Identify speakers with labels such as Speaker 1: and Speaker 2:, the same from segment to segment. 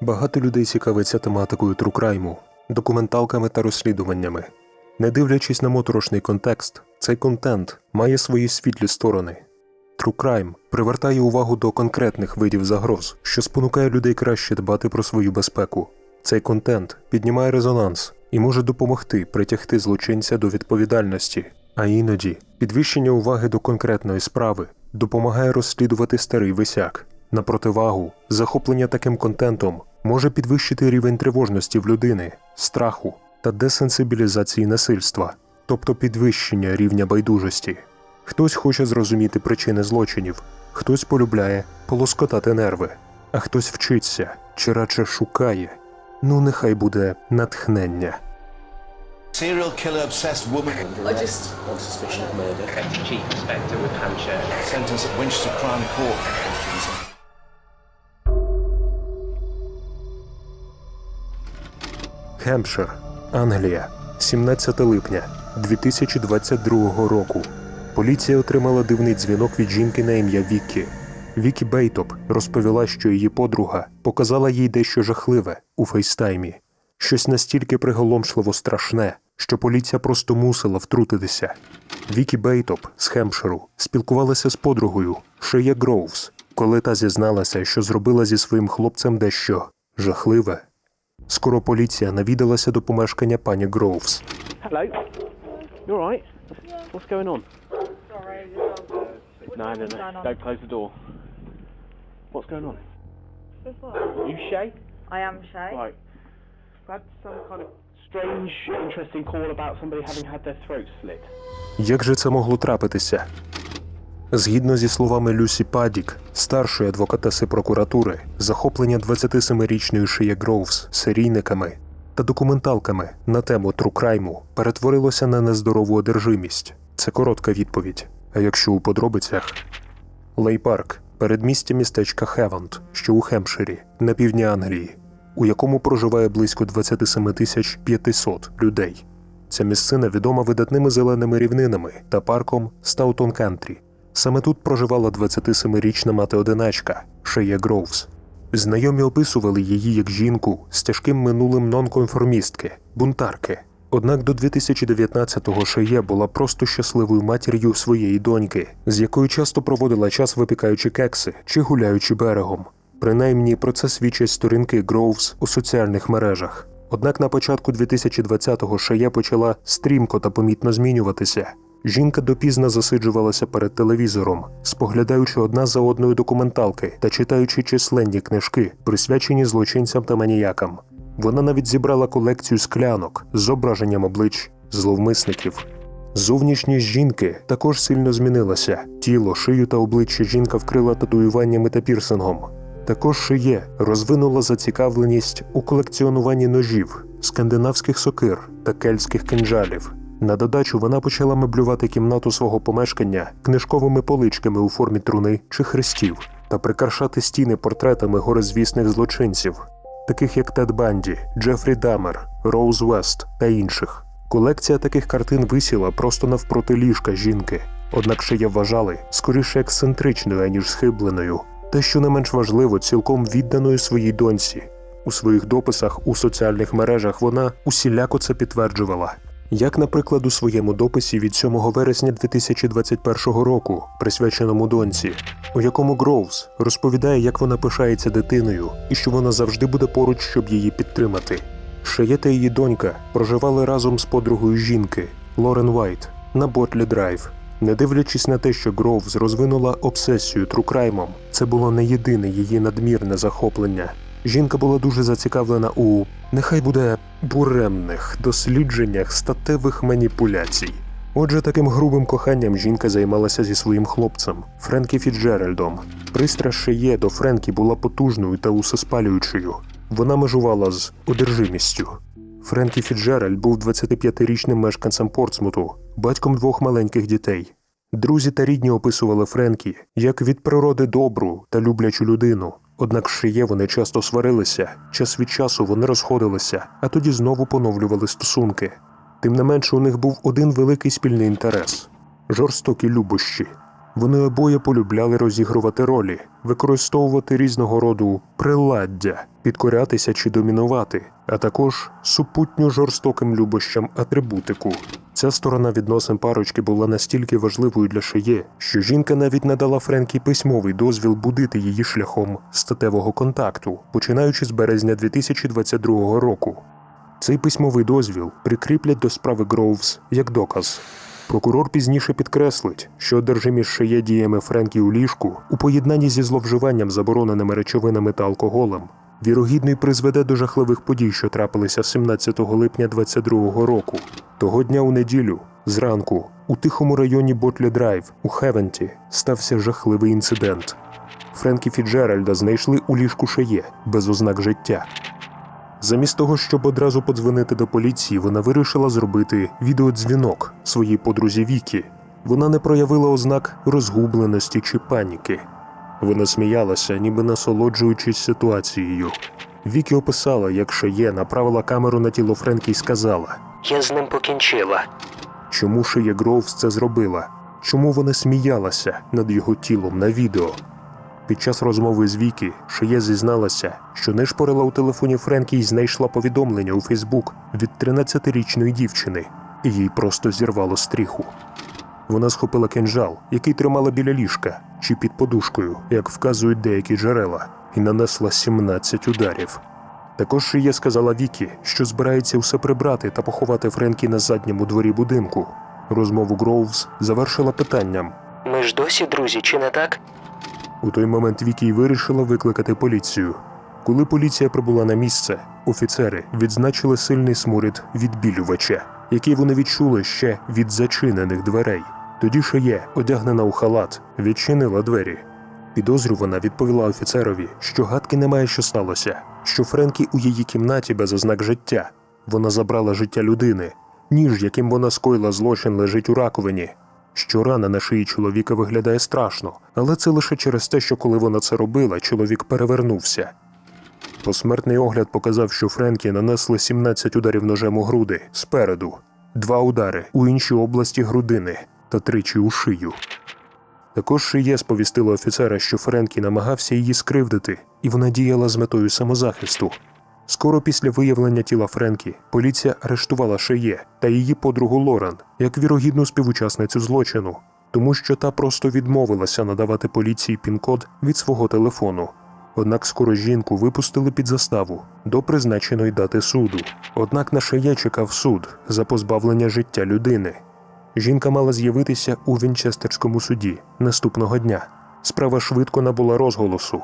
Speaker 1: Багато людей цікавиться тематикою трукрайму, документалками та розслідуваннями. Не дивлячись на моторошний контекст, цей контент має свої світлі сторони. Crime привертає увагу до конкретних видів загроз, що спонукає людей краще дбати про свою безпеку. Цей контент піднімає резонанс і може допомогти притягти злочинця до відповідальності, а іноді підвищення уваги до конкретної справи допомагає розслідувати старий висяк. На противагу, захоплення таким контентом може підвищити рівень тривожності в людини, страху та десенсибілізації насильства, тобто підвищення рівня байдужості. Хтось хоче зрозуміти причини злочинів, хтось полюбляє полоскотати нерви, а хтось вчиться чи радше шукає. Ну, нехай буде натхнення.
Speaker 2: Serial killer obsessed woman
Speaker 3: I just on suspicion of murder.
Speaker 4: Chief Inspector with Hampshire.
Speaker 2: sentenced at Winchester Crown Court.
Speaker 1: Хемпшир, Англія, 17 липня 2022 року. Поліція отримала дивний дзвінок від жінки на ім'я Віккі. Вікі Бейтоп розповіла, що її подруга показала їй дещо жахливе у фейстаймі, щось настільки приголомшливо страшне, що поліція просто мусила втрутитися. Вікі Бейтоп з Хемпширу спілкувалася з подругою Шея Гроувс, коли та зізналася, що зробила зі своїм хлопцем дещо жахливе. Скоро поліція навідалася до помешкання пані Гроувс. Як же це могло трапитися? Згідно зі словами Люсі Падік, старшої адвокатеси прокуратури, захоплення 27-річної Шия Гроувс серійниками та документалками на тему трукрайму перетворилося на нездорову одержимість. Це коротка відповідь. А якщо у подробицях Лей-парк передмістя містечка Хевант, що у Хемпширі, на півдні Англії, у якому проживає близько 27 тисяч 500 людей. Ця місцина відома видатними зеленими рівнинами та парком Стаутон Кентрі. Саме тут проживала 27-річна мати-одиначка Шея Гроувс. Знайомі описували її як жінку з тяжким минулим нонконформістки, бунтарки. Однак до 2019-го Шея була просто щасливою матір'ю своєї доньки, з якою часто проводила час випікаючи кекси чи гуляючи берегом. Принаймні про це свідчать сторінки Гроувс у соціальних мережах. Однак на початку 2020-го Шея почала стрімко та помітно змінюватися. Жінка допізно засиджувалася перед телевізором, споглядаючи одна за одною документалки та читаючи численні книжки, присвячені злочинцям та маніякам. Вона навіть зібрала колекцію склянок з зображенням облич зловмисників. Зовнішність жінки також сильно змінилася. Тіло, шию та обличчя жінка вкрила татуюваннями та пірсингом. Також шиє розвинула зацікавленість у колекціонуванні ножів, скандинавських сокир та кельтських кинджалів. На додачу вона почала меблювати кімнату свого помешкання книжковими поличками у формі труни чи хрестів та прикрашати стіни портретами горизвісних злочинців, таких як Тед Банді, Джефрі Дамер, Роуз Вест та інших. Колекція таких картин висіла просто навпроти ліжка жінки, однак шия вважали скоріше ексцентричною, аніж схибленою, та що не менш важливо, цілком відданою своїй доньці. У своїх дописах у соціальних мережах вона усіляко це підтверджувала. Як, наприклад, у своєму дописі від 7 вересня 2021 року, присвяченому доньці, у якому Гроувс розповідає, як вона пишається дитиною і що вона завжди буде поруч, щоб її підтримати. Шеє та її донька проживали разом з подругою жінки Лорен Вайт на Ботлі Драйв. Не дивлячись на те, що Гроувс розвинула обсесію трукраймом, це було не єдине її надмірне захоплення. Жінка була дуже зацікавлена у нехай буде буремних дослідженнях статевих маніпуляцій. Отже, таким грубим коханням жінка займалася зі своїм хлопцем Френкі Фіджеральдом. Пристрасть Шеє до Френкі була потужною та усеспалюючою. Вона межувала з одержимістю. Френкі Фіджеральд був 25-річним мешканцем Портсмуту, батьком двох маленьких дітей. Друзі та рідні описували Френкі як від природи добру та люблячу людину. Однак шиє вони часто сварилися, час від часу вони розходилися, а тоді знову поновлювали стосунки. Тим не менше, у них був один великий спільний інтерес жорстокі любощі. Вони обоє полюбляли розігрувати ролі, використовувати різного роду приладдя, підкорятися чи домінувати, а також супутню жорстоким любощам атрибутику. Ця сторона відносин парочки була настільки важливою для шиє, що жінка навіть надала Френкі письмовий дозвіл будити її шляхом статевого контакту, починаючи з березня 2022 року. Цей письмовий дозвіл прикріплять до справи Гроувс як доказ. Прокурор пізніше підкреслить, що одержимість шиє діями Френкі у ліжку у поєднанні зі зловживанням забороненими речовинами та алкоголем вірогідно й призведе до жахливих подій, що трапилися 17 липня 22 року. Того дня у неділю, зранку, у тихому районі Ботлі Драйв у Хевенті стався жахливий інцидент. Френкі Фіджеральда знайшли у ліжку шиє без ознак життя. Замість того, щоб одразу подзвонити до поліції, вона вирішила зробити відеодзвінок своїй подрузі Вікі. Вона не проявила ознак розгубленості чи паніки. Вона сміялася, ніби насолоджуючись ситуацією. Вікі описала, як Шеє направила камеру на тіло Френкі і сказала:
Speaker 5: Я з ним покінчила.
Speaker 1: чому Шеє Гроувс це зробила? Чому вона сміялася над його тілом на відео? Під час розмови з Вікі Шеє зізналася, що нишпорила у телефоні Френкі і знайшла повідомлення у Фейсбук від 13-річної дівчини, і їй просто зірвало стріху. Вона схопила кинжал, який тримала біля ліжка чи під подушкою, як вказують деякі джерела, і нанесла 17 ударів. Також Шия сказала Вікі, що збирається все прибрати та поховати Френкі на задньому дворі будинку. Розмову Гроувс завершила питанням,
Speaker 5: Ми ж досі друзі, чи не так?
Speaker 1: У той момент Вікі вирішила викликати поліцію. Коли поліція прибула на місце, офіцери відзначили сильний сморід відбілювача, який вони відчули ще від зачинених дверей. Тоді Шеє, одягнена у халат, відчинила двері. Підозрювана відповіла офіцерові, що гадки немає, що сталося, що Френкі у її кімнаті без ознак життя. Вона забрала життя людини. Ніж, яким вона скоїла злочин, лежить у раковині. Що рана на шиї чоловіка виглядає страшно, але це лише через те, що коли вона це робила, чоловік перевернувся. Посмертний огляд показав, що Френкі нанесли 17 ударів ножем у груди спереду, два удари у іншій області грудини та тричі у шию. Також Шиє сповістила офіцера, що Френкі намагався її скривдити, і вона діяла з метою самозахисту. Скоро після виявлення тіла Френкі поліція арештувала Шеє та її подругу Лорен як вірогідну співучасницю злочину, тому що та просто відмовилася надавати поліції пін-код від свого телефону. Однак скоро жінку випустили під заставу до призначеної дати суду. Однак на Шеє чекав суд за позбавлення життя людини. Жінка мала з'явитися у Вінчестерському суді наступного дня. Справа швидко набула розголосу.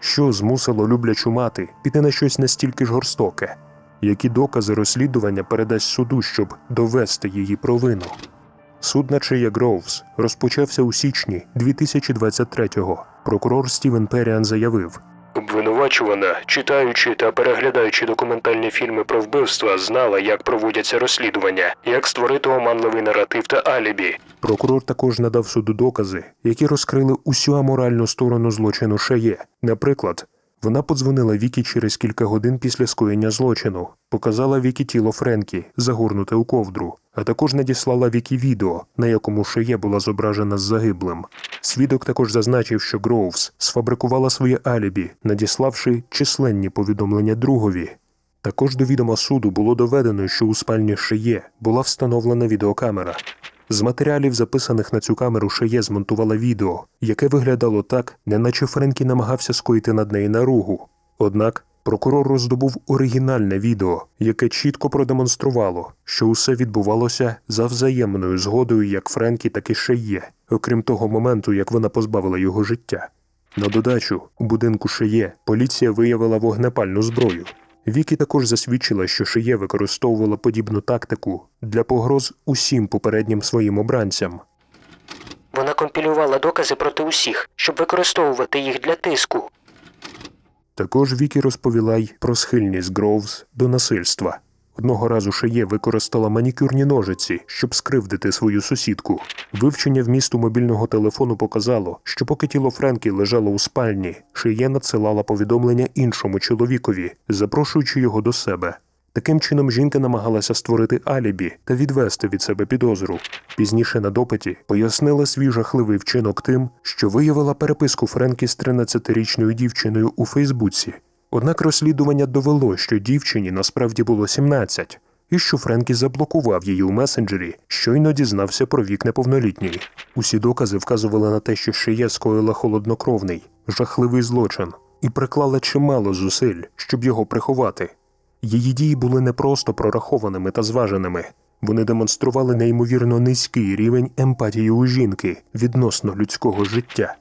Speaker 1: Що змусило люблячу мати піти на щось настільки жорстоке? Які докази розслідування передасть суду, щоб довести її провину? Суд на Чея Гроувс розпочався у січні 2023-го. Прокурор Стівен Періан заявив:
Speaker 5: Обвинувачувана, читаючи та переглядаючи документальні фільми про вбивства, знала, як проводяться розслідування, як створити оманливий наратив та алібі.
Speaker 1: Прокурор також надав суду докази, які розкрили усю аморальну сторону злочину Шеє. Наприклад, вона подзвонила Вікі через кілька годин після скоєння злочину, показала Вікі тіло Френкі, загорнуте у ковдру, а також надіслала Вікі відео, на якому Шеє була зображена з загиблим. Свідок також зазначив, що Гроувс сфабрикувала своє алібі, надіславши численні повідомлення другові. Також до відома суду було доведено, що у спальні Шеє була встановлена відеокамера. З матеріалів, записаних на цю камеру, Шеє змонтувала відео, яке виглядало так, неначе Френкі намагався скоїти над неї наругу. Однак прокурор роздобув оригінальне відео, яке чітко продемонструвало, що усе відбувалося за взаємною згодою як Френкі, так і Шеє, окрім того моменту, як вона позбавила його життя. На додачу, у будинку Шеє поліція виявила вогнепальну зброю. Вікі також засвідчила, що Шиє використовувала подібну тактику для погроз усім попереднім своїм обранцям.
Speaker 5: Вона компілювала докази проти усіх, щоб використовувати їх для тиску.
Speaker 1: Також Вікі розповіла й про схильність Гроувс до насильства. Одного разу Шиє використала манікюрні ножиці, щоб скривдити свою сусідку. Вивчення вмісту мобільного телефону показало, що поки тіло Френкі лежало у спальні, Шиє надсилала повідомлення іншому чоловікові, запрошуючи його до себе. Таким чином жінка намагалася створити алібі та відвести від себе підозру. Пізніше на допиті пояснила свій жахливий вчинок тим, що виявила переписку Френкі з 13-річною дівчиною у Фейсбуці. Однак розслідування довело, що дівчині насправді було 17, і що Френкі заблокував її у месенджері, щойно дізнався про вік неповнолітньої. Усі докази вказували на те, що Шия скоїла холоднокровний, жахливий злочин, і приклала чимало зусиль, щоб його приховати. Її дії були не просто прорахованими та зваженими. Вони демонстрували неймовірно низький рівень емпатії у жінки відносно людського життя.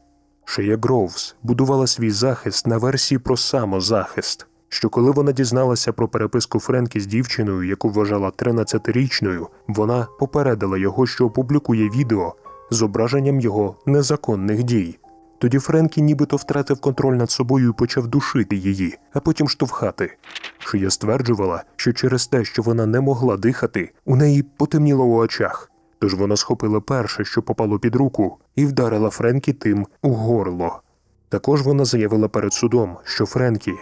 Speaker 1: Шея Гроувс будувала свій захист на версії про самозахист, що коли вона дізналася про переписку Френкі з дівчиною, яку вважала 13-річною, вона попередила його, що опублікує відео з зображенням його незаконних дій. Тоді Френкі нібито втратив контроль над собою і почав душити її, а потім штовхати. Шия стверджувала, що через те, що вона не могла дихати, у неї потемніло у очах. Тож вона схопила перше, що попало під руку, і вдарила Френкі тим у горло. Також вона заявила перед судом, що Френкі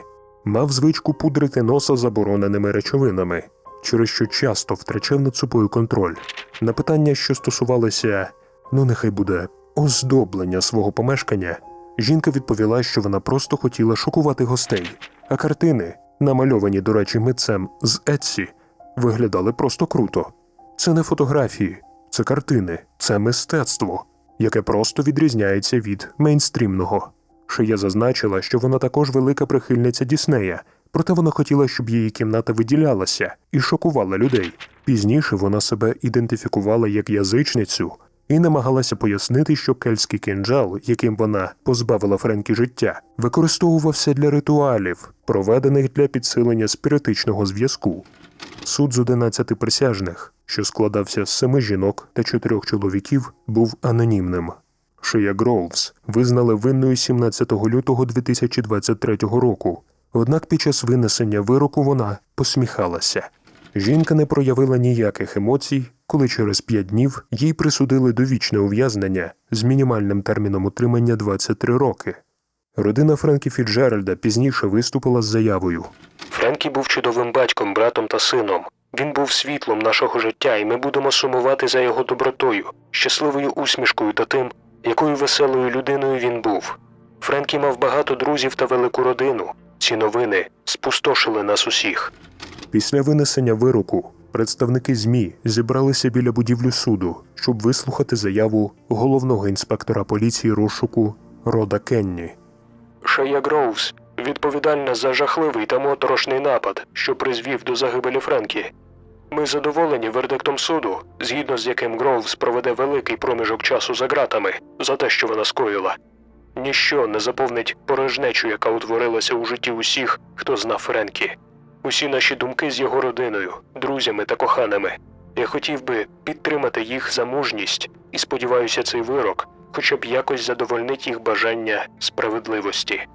Speaker 1: мав звичку пудрити носа забороненими речовинами, через що часто втрачав над собою контроль. На питання, що стосувалося, ну нехай буде оздоблення свого помешкання, жінка відповіла, що вона просто хотіла шокувати гостей, а картини, намальовані, до речі, митцем з Етсі, виглядали просто круто. Це не фотографії, це картини, це мистецтво, яке просто відрізняється від мейнстрімного. Шия зазначила, що вона також велика прихильниця Діснея, проте вона хотіла, щоб її кімната виділялася і шокувала людей. Пізніше вона себе ідентифікувала як язичницю і намагалася пояснити, що кельтський кинджал, яким вона позбавила Френкі життя, використовувався для ритуалів, проведених для підсилення спіритичного зв'язку. Суд з 11 присяжних, що складався з семи жінок та чотирьох чоловіків, був анонімним. Шия Гроувс визнали винною 17 лютого 2023 року. Однак під час винесення вироку вона посміхалася. Жінка не проявила ніяких емоцій, коли через п'ять днів їй присудили довічне ув'язнення з мінімальним терміном утримання 23 роки. Родина Френкі Фіджеральда пізніше виступила з заявою.
Speaker 5: Френкі був чудовим батьком, братом та сином. Він був світлом нашого життя, і ми будемо сумувати за його добротою, щасливою усмішкою та тим, якою веселою людиною він був. Френкі мав багато друзів та велику родину. Ці новини спустошили нас усіх.
Speaker 1: Після винесення вироку представники ЗМІ зібралися біля будівлі суду, щоб вислухати заяву головного інспектора поліції розшуку Рода Кенні.
Speaker 5: Шея Гроувс відповідальна за жахливий та моторошний напад, що призвів до загибелі Френкі. Ми задоволені вердиктом суду, згідно з яким Гроувс проведе великий проміжок часу за ґратами за те, що вона скоїла. Ніщо не заповнить порожнечу, яка утворилася у житті усіх, хто знав Френкі. Усі наші думки з його родиною, друзями та коханими. Я хотів би підтримати їх за мужність і сподіваюся, цей вирок хоча б якось задовольнить їх бажання справедливості.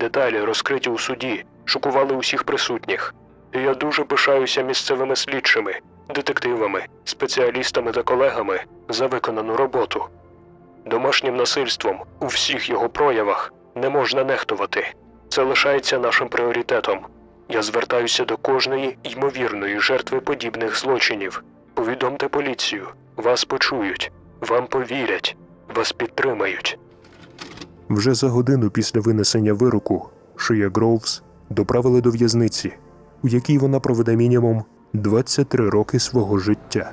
Speaker 5: Деталі, розкриті у суді, шокували усіх присутніх. І я дуже пишаюся місцевими слідчими, детективами, спеціалістами та колегами за виконану роботу. Домашнім насильством у всіх його проявах не можна нехтувати. Це лишається нашим пріоритетом. Я звертаюся до кожної ймовірної жертви подібних злочинів. Повідомте поліцію, вас почують, вам повірять, вас підтримають.
Speaker 1: Вже за годину після винесення вироку Шия Гроувс доправили до в'язниці, у якій вона проведе мінімум 23 роки свого життя.